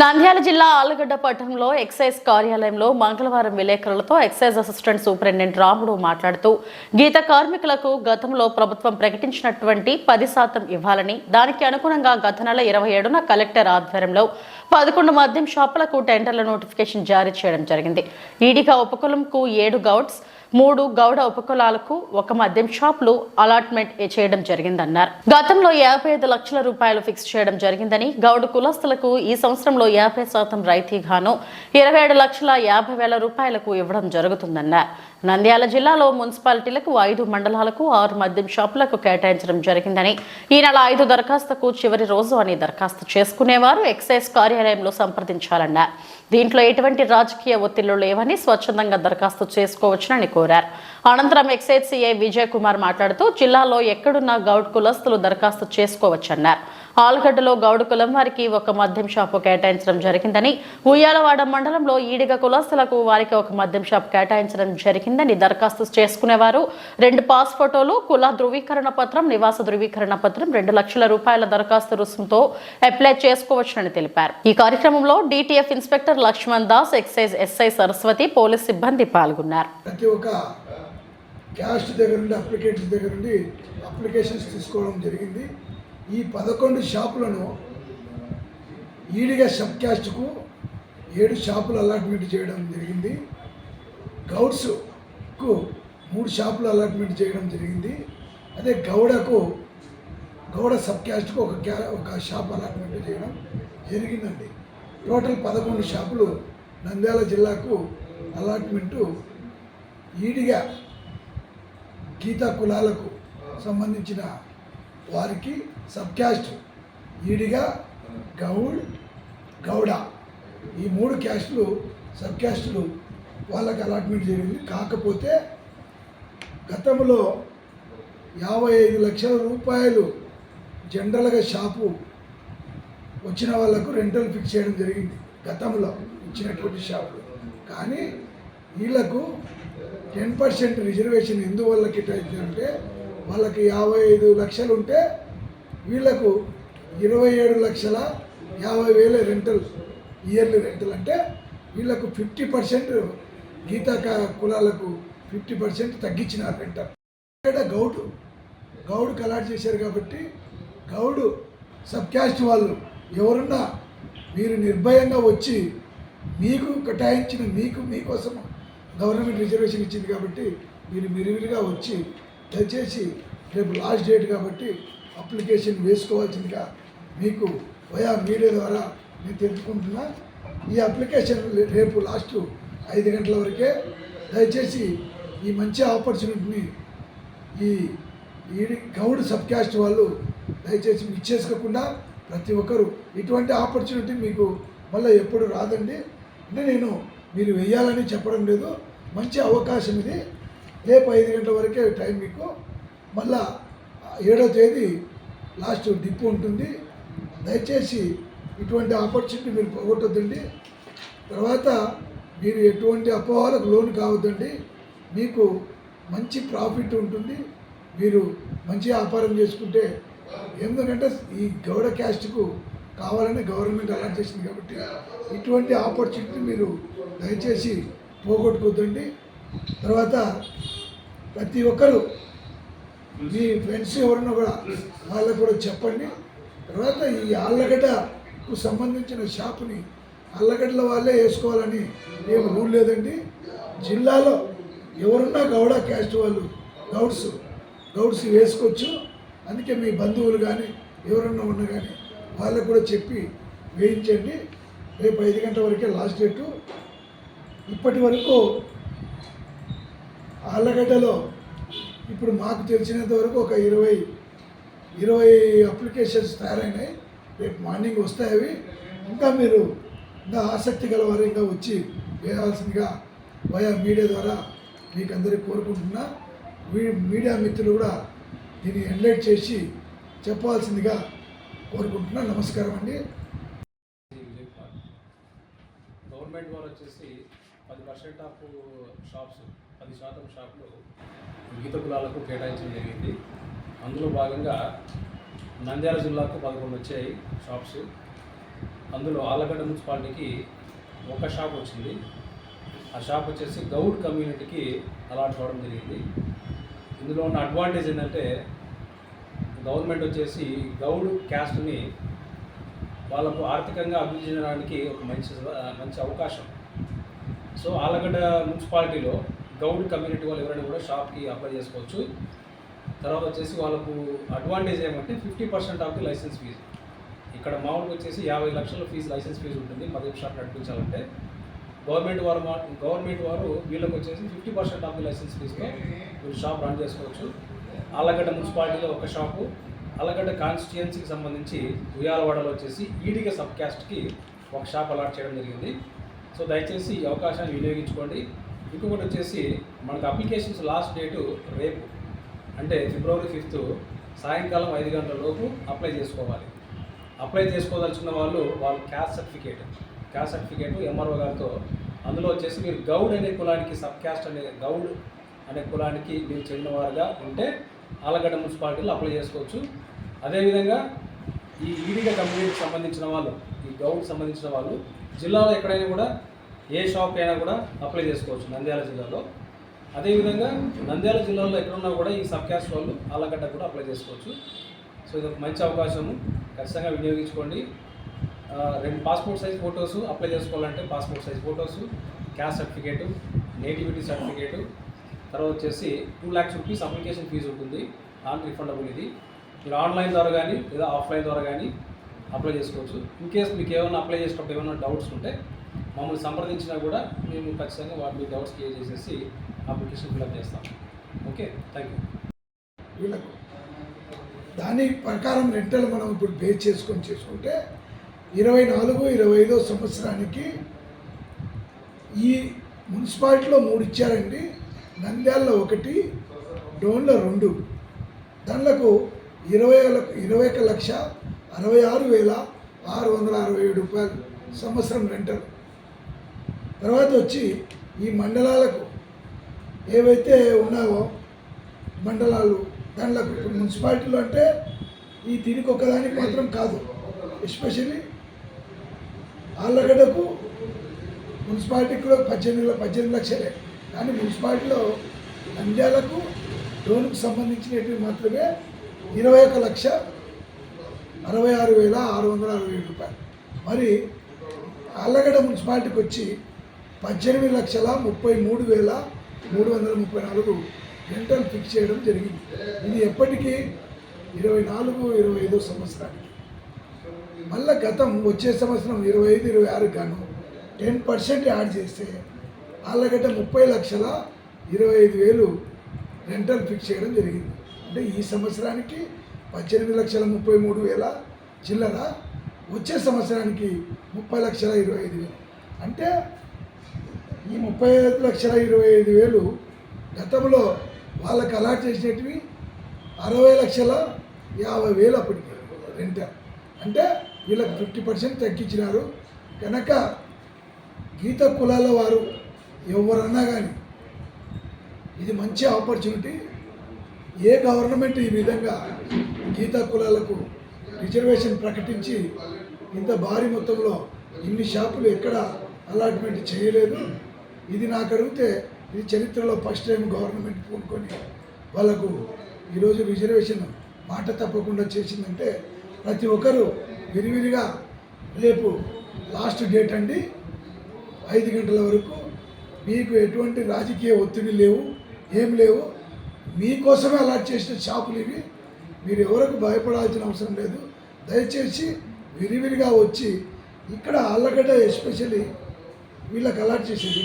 నంద్యాల జిల్లా ఆలగడ్డ పట్టణంలో ఎక్సైజ్ కార్యాలయంలో మంగళవారం విలేకరులతో ఎక్సైజ్ అసిస్టెంట్ సూపరింటెండెంట్ రాముడు మాట్లాడుతూ గీత కార్మికులకు గతంలో ప్రభుత్వం ప్రకటించినటువంటి పది శాతం ఇవ్వాలని దానికి అనుగుణంగా గత నెల ఇరవై ఏడున కలెక్టర్ ఆధ్వర్యంలో పదకొండు మద్యం షాపులకు టెండర్ల నోటిఫికేషన్ జారీ చేయడం జరిగింది. ఈడిగా ఉపకులంకు ఏడు గౌడ్స్ మూడు గౌడ ఉపకులాలకు ఒక మద్యం షాపులు అలాట్మెంట్ చేయడం జరిగిందన్నారు. గతంలో యాభై ఐదు లక్షల రూపాయలు ఫిక్స్ చేయడం జరిగిందని గౌడ కులస్తులకు ఈ సంవత్సరంలో యాభై శాతం రైతీగాను ఇరవై ఏడు లక్షల యాభై వేల రూపాయలకు ఇవ్వడం జరుగుతుందన్నారు. నంద్యాల జిల్లాలో మున్సిపాలిటీలకు ఐదు మండలాలకు ఆరు మద్యం షాపులకు కేటాయించడం జరిగిందని ఈ నెల ఐదు దరఖాస్తుకు చివరి రోజు అని దరఖాస్తు చేసుకునేవారు ఎక్సైజ్ కార్యాలయంలో సంప్రదించాలన్నారు. దీంట్లో ఎటువంటి రాజకీయ ఒత్తిళ్ళు లేవని స్వచ్ఛందంగా దరఖాస్తు చేసుకోవచ్చునని కోరారు. అనంతరం ఎక్సైజ్ సీఐ విజయ్ కుమార్ మాట్లాడుతూ జిల్లాలో ఎక్కడున్న గౌడ్ కులస్తులు దరఖాస్తు చేసుకోవచ్చన్నారు. ఆలగడ్డలో గౌడ్ కులం వారికి ఒక మద్యం షాపు కేటాయించడం జరిగిందని ఉయ్యాలవాడ మండలంలో ఈడిగ కులస్తులకు వారికి ఒక మద్యం షాప్ కేటాయించడం జరిగిందని దరఖాస్తు చేసుకునేవారు. రెండు పాస్ ఫోటోలు కుల ధృవీకరణ పత్రం నివాస ధృవీకరణ పత్రం రెండు లక్షల రూపాయల దరఖాస్తు రుసుముతో అప్లై చేసుకోవచ్చునని తెలిపారు. ఈ కార్యక్రమంలో DTF inspector Lakshman Das excise SI Saraswati police సిబ్బంది పాల్గొన్నారు. ప్రతి ఒక్క క్యాస్ట్ దగ్గర నుండి అప్లికేషన్స్ దగ్గర నుండి అప్లికేషన్స్ తీసుకోవడం జరిగింది. ఈ పదకొండు షాపులను ఈడిగా సబ్ క్యాస్ట్కు ఏడు షాపులు అలాట్మెంట్ చేయడం జరిగింది. గౌడ్స్కు మూడు షాపులు అలాట్మెంట్ చేయడం జరిగింది. అదే గౌడకు గౌడ సబ్ క్యాస్ట్కు ఒక క్యా ఒక షాప్ అలాట్మెంట్ చేయడం జరిగిందండి. టోటల్ పదకొండు షాపులు నంద్యాల జిల్లాకు అలాట్మెంటు ఈడిగా గీతా కులాలకు సంబంధించిన వారికి సబ్కాస్ట్ ఈడిగా గౌడ్ గౌడ. ఈ మూడు క్యాస్టులు సబ్కాస్టులు వాళ్ళకి అలాట్మెంట్ జరిగింది. కాకపోతే గతంలో యాభై ఐదు లక్షల రూపాయలు జనరల్గా షాపు వచ్చిన వాళ్ళకు రెంటల్ ఫిక్స్ చేయడం జరిగింది. గతంలో ఇచ్చినటువంటి షాపులు. కానీ వీళ్ళకు టెన్ పర్సెంట్ రిజర్వేషన్ ఎందువల్ల కేటాయించారంటే వాళ్ళకి యాభై ఐదు లక్షలు ఉంటే వీళ్ళకు ఇరవై ఏడు లక్షల యాభై వేల రెంటల్ ఇయర్లీ రెంటల్ అంటే వీళ్ళకు ఫిఫ్టీ పర్సెంట్ గీతా కులాలకు ఫిఫ్టీ పర్సెంట్ తగ్గించినారు రెంటల్. ఇక్కడ గౌడు గౌడు అలాట్ చేశారు కాబట్టి గౌడు సబ్ క్యాస్ట్ వాళ్ళు ఎవరున్నా మీరు నిర్భయంగా వచ్చి మీకు కేటాయించిన మీకు మీకోసం గవర్నమెంట్ రిజర్వేషన్ ఇచ్చింది కాబట్టి మీరు మిరివిరిగా వచ్చి దయచేసి రేపు లాస్ట్ డేట్ కాబట్టి అప్లికేషన్ వేసుకోవాల్సిందిగా మీకు వయా మీడియా ద్వారా నేను తెలుసుకుంటున్నా ఈ అప్లికేషన్ రేపు లాస్ట్ ఐదు గంటల వరకే దయచేసి ఈ మంచి ఆపర్చునిటీని ఈ ఈ గౌడ్ సబ్ క్యాస్ట్ వాళ్ళు దయచేసి మిస్ చేసుకోకుండా ప్రతి ఒక్కరు ఇటువంటి ఆపర్చునిటీ మీకు మళ్ళీ ఎప్పుడు రాదండి. అంటే నేను మీరు వెయ్యాలని చెప్పడం లేదు. మంచి అవకాశం ఇది. రేపు ఐదు గంటల వరకే టైం మీకు. మళ్ళా ఏడో తేదీ లాస్ట్ డిప్ ఉంటుంది. దయచేసి ఇటువంటి ఆపర్చునిటీ మీరు పోగొట్టొద్దండి. తర్వాత మీరు ఎటువంటి అపోహలకు లోన్ కావద్దండి. మీకు మంచి ప్రాఫిట్ ఉంటుంది. మీరు మంచి వ్యాపారం చేసుకుంటే ఎందుకంటే ఈ గౌడ క్యాస్ట్కు కావాలని గవర్నమెంట్ అలాట్ చేసింది కాబట్టి ఇటువంటి ఆపర్చునిటీ మీరు దయచేసి పోగొట్టుకోద్దండి. తర్వాత ప్రతి ఒక్కరు మీ ఫ్రెండ్స్ ఎవరన్నా కూడా వాళ్ళకు కూడా చెప్పండి. తర్వాత ఈ ఆళ్ళగడ్డకు సంబంధించిన షాపుని అల్లగడ్డల వాళ్ళే వేసుకోవాలని ఏం రూల్ లేదండి. జిల్లాలో ఎవరున్నా గౌడ క్యాస్ట్ వాళ్ళు గౌడ్స్ గౌడ్స్ వేసుకోవచ్చు. అందుకే మీ బంధువులు కానీ ఎవరన్నా ఉన్నా కానీ వాళ్ళకు కూడా చెప్పి వేయించండి. రేపు ఐదు గంటల వరకే లాస్ట్ డేటు. ఇప్పటి వరకు ఆళ్ళగడ్డలో ఇప్పుడు మాకు తెలిసినంత వరకు ఒక ఇరవై ఇరవై అప్లికేషన్స్ తయారైనాయి. రేపు మార్నింగ్ వస్తాయి అవి. ఇంకా మీరు ఇంకా ఆసక్తి గలవారు ఇంకా వచ్చి వేయాల్సిందిగా వయా మీడియా ద్వారా మీకు అందరికీ కోరుకుంటున్నా. మీ మీడియా మిత్రులు కూడా దీన్ని ఎన్లైట్ చేసి చెప్పాల్సిందిగా కోరుకుంటున్నా. నమస్కారం అండి. గవర్నమెంట్ వారు వచ్చేసి పది పర్సెంట్ ఆఫ్ షాప్స్ పది శాతం షాపులు గీత కులాలకు కేటాయించడం జరిగింది. అందులో భాగంగా నంద్యాల జిల్లాకు పదకొండు వచ్చాయి షాప్స్. అందులో ఆలగడ్డ మున్సిపాలిటీకి ఒక షాప్ వచ్చింది. ఆ షాప్ వచ్చేసి గౌడ్ కమ్యూనిటీకి అలాట్ అవ్వడం జరిగింది. ఇందులో ఉన్న అడ్వాంటేజ్ ఏంటంటే గవర్నమెంట్ వచ్చేసి గౌడ్ క్యాస్ట్ని వాళ్ళకు ఆర్థికంగా అభివృద్ధి చెందడానికి ఒక మంచి మంచి అవకాశం సో ఆలగడ్డ మున్సిపాలిటీలో గౌడ్ కమ్యూనిటీ వాళ్ళు ఎవరైనా కూడా షాప్కి అప్లై చేసుకోవచ్చు. తర్వాత వచ్చేసి వాళ్ళకు అడ్వాంటేజ్ ఏమంటే fifty percent of the license fee. ఇక్కడ మామూలుగా వచ్చేసి యాభై లక్షల ఫీజు లైసెన్స్ ఫీజు ఉంటుంది. మదీప్ షాప్ నడిపించాలంటే. గవర్నమెంట్ వారు గవర్నమెంట్ వారు వీళ్ళకి వచ్చేసి fifty percent of the license ఫీజుతో మీరు షాప్ రన్ చేసుకోవచ్చు. ఆలగడ్డ మున్సిపాలిటీలో ఒక షాపు. ఆలగడ్డ కాన్స్టిట్యుయెన్సీకి సంబంధించి ఉయ్యాలవాడలో వచ్చేసి ఈడిగ సబ్ క్యాస్ట్కి ఒక షాప్ అలాట్ చేయడం జరిగింది. సో దయచేసి ఈ అవకాశాన్ని వినియోగించుకోండి. ఇంకొకటి వచ్చేసి మనకు అప్లికేషన్స్ లాస్ట్ డేటు రేపు అంటే ఫిబ్రవరి ఫిఫ్త్ సాయంకాలం ఐదు గంటల లోపు అప్లై చేసుకోవాలి. అప్లై చేసుకోదలుచుకున్న వాళ్ళు వాళ్ళు caste certificate caste certificate MRO గారితో అందులో వచ్చేసి మీరు గౌడ్ అనే కులానికి సబ్ క్యాస్ట్ అనే గౌడ్ అనే కులానికి మీరు చెందినవారుగా ఉంటే ఆలగడ్డ మున్సిపాలిటీలో అప్లై చేసుకోవచ్చు. అదేవిధంగా ఈ ఈడిగా కమ్యూనిటీకి సంబంధించిన వాళ్ళు ఈ గౌడ్ సంబంధించిన వాళ్ళు జిల్లాలో ఎక్కడైనా కూడా ఏ షాప్ అయినా కూడా అప్లై చేసుకోవచ్చు నంద్యాల జిల్లాలో. అదేవిధంగా నంద్యాల జిల్లాలో ఎక్కడున్నా కూడా ఈ సబ్ క్యాస్ట్ వాళ్ళు ఆలగడ్డ కూడా అప్లై చేసుకోవచ్చు. సో ఇది ఒక మంచి అవకాశము. ఖచ్చితంగా వినియోగించుకోండి. రెండు పాస్పోర్ట్ సైజ్ ఫొటోస్ అప్లై చేసుకోవాలంటే passport size photos caste certificate nativity certificate తర్వాత వచ్చేసి two lakhs rupees application fee ఉంటుంది. నాన్ రిఫండబుల్ ఇది. మీరు ఆన్లైన్ ద్వారా కానీ లేదా ఆఫ్లైన్ ద్వారా కానీ అప్లై చేసుకోవచ్చు. ఇన్ కేస్ మీకు ఏమైనా అప్లై చేసినప్పుడు ఏమైనా డౌట్స్ ఉంటే మమ్మల్ని సంప్రదించినా కూడా మేము ఖచ్చితంగా వాటి మీ డౌట్స్ క్లియర్ చేసేసి అప్లికేషన్ ఫిల్అప్ చేస్తాం. ఓకే? థ్యాంక్ యూ వీళ్ళకు దాని ప్రకారం రెంటల్ మనం ఇప్పుడు పే చేసుకొని చేసుకుంటే ఇరవై నాలుగు ఇరవై ఐదో సంవత్సరానికి ఈ మున్సిపాలిటీలో మూడు ఇచ్చారండి. నంద్యాలలో ఒకటి డోన్లో రెండు. దానిలకు ఇరవై ఇరవై ఒక లక్ష అరవై ఆరు వేల ఆరు వందల అరవై ఏడు రూపాయలు సంవత్సరం రెంటలు. తర్వాత వచ్చి ఈ మండలాలకు ఏవైతే ఉన్నావో మండలాలు దాంట్లో ఇప్పుడు మున్సిపాలిటీలో అంటే ఈ దీనికి ఒకదానికి మాత్రం కాదు. ఎస్పెషల్లీ ఆళ్ళగడ్డకు మున్సిపాలిటీకి కూడా పద్దెనిమిది పద్దెనిమిది లక్షలే. కానీ మున్సిపాలిటీలో నంద్యాలకు లోన్కు సంబంధించినవి మాత్రమే ఇరవై ఒక లక్ష అరవై ఆరు వేల ఆరు వందల అరవై ఏడు రూపాయలు. మరి ఆళ్ళగడ్డ మున్సిపాలిటీకి వచ్చి పద్దెనిమిది లక్షల ముప్పై మూడు వేల మూడు వందల ముప్పై నాలుగు రెంటల్ ఫిక్స్ చేయడం జరిగింది. ఇది ఎప్పటికీ? ఇరవై నాలుగు ఇరవై ఐదో సంవత్సరానికి. మళ్ళీ గతం వచ్చే సంవత్సరం ఇరవై ఐదు ఇరవై ఆరు గాను టెన్ పర్సెంట్ యాడ్ చేస్తే ఆళ్ళగడ్డ ముప్పై లక్షల ఇరవై ఐదు వేలు రెంటల్ ఫిక్స్ చేయడం జరిగింది. అంటే ఈ సంవత్సరానికి పద్దెనిమిది లక్షల ముప్పై మూడు వేల చిల్లర వచ్చే సంవత్సరానికి ముప్పై లక్షల ఇరవై ఐదు వేలు. అంటే ఈ ముప్పై ఐదు లక్షల ఇరవై ఐదు వేలు గతంలో వాళ్ళకి అలాట్ చేసినటివి అరవై లక్షల యాభై వేలు అప్పటికి రెంట్. అంటే వీళ్ళకి ఫిఫ్టీ పర్సెంట్ తగ్గించినారు. కనుక గీత కులాల వారు ఎవరన్నా కానీ ఇది మంచి ఆపర్చునిటీ. ఏ గవర్నమెంట్ ఈ విధంగా గీతా కులాలకు రిజర్వేషన్ ప్రకటించి ఇంత భారీ మొత్తంలో ఇన్ని షాపులు ఎక్కడ అలాట్మెంట్ చేయలేదు. ఇది నాకు అడిగితే ఇది చరిత్రలో ఫస్ట్ టైం గవర్నమెంట్ పూనుకొని వాళ్ళకు ఈరోజు రిజర్వేషన్ మాట తప్పకుండా చేసిందంటే ప్రతి ఒక్కరూ విరివిరిగా రేపు లాస్ట్ డేట్ అండి. ఐదు గంటల వరకు మీకు ఎటువంటి రాజకీయ ఒత్తిడి లేవు ఏం లేవు. మీకోసమే అలాట్ చేసిన షాపులు ఇవి. మీరు ఎవరికి భయపడాల్సిన అవసరం లేదు. దయచేసి విరివిరిగా వచ్చి ఇక్కడ అల్లగడ్డ ఎస్పెషల్లీ వీళ్ళకి అలాట్ చేసేది.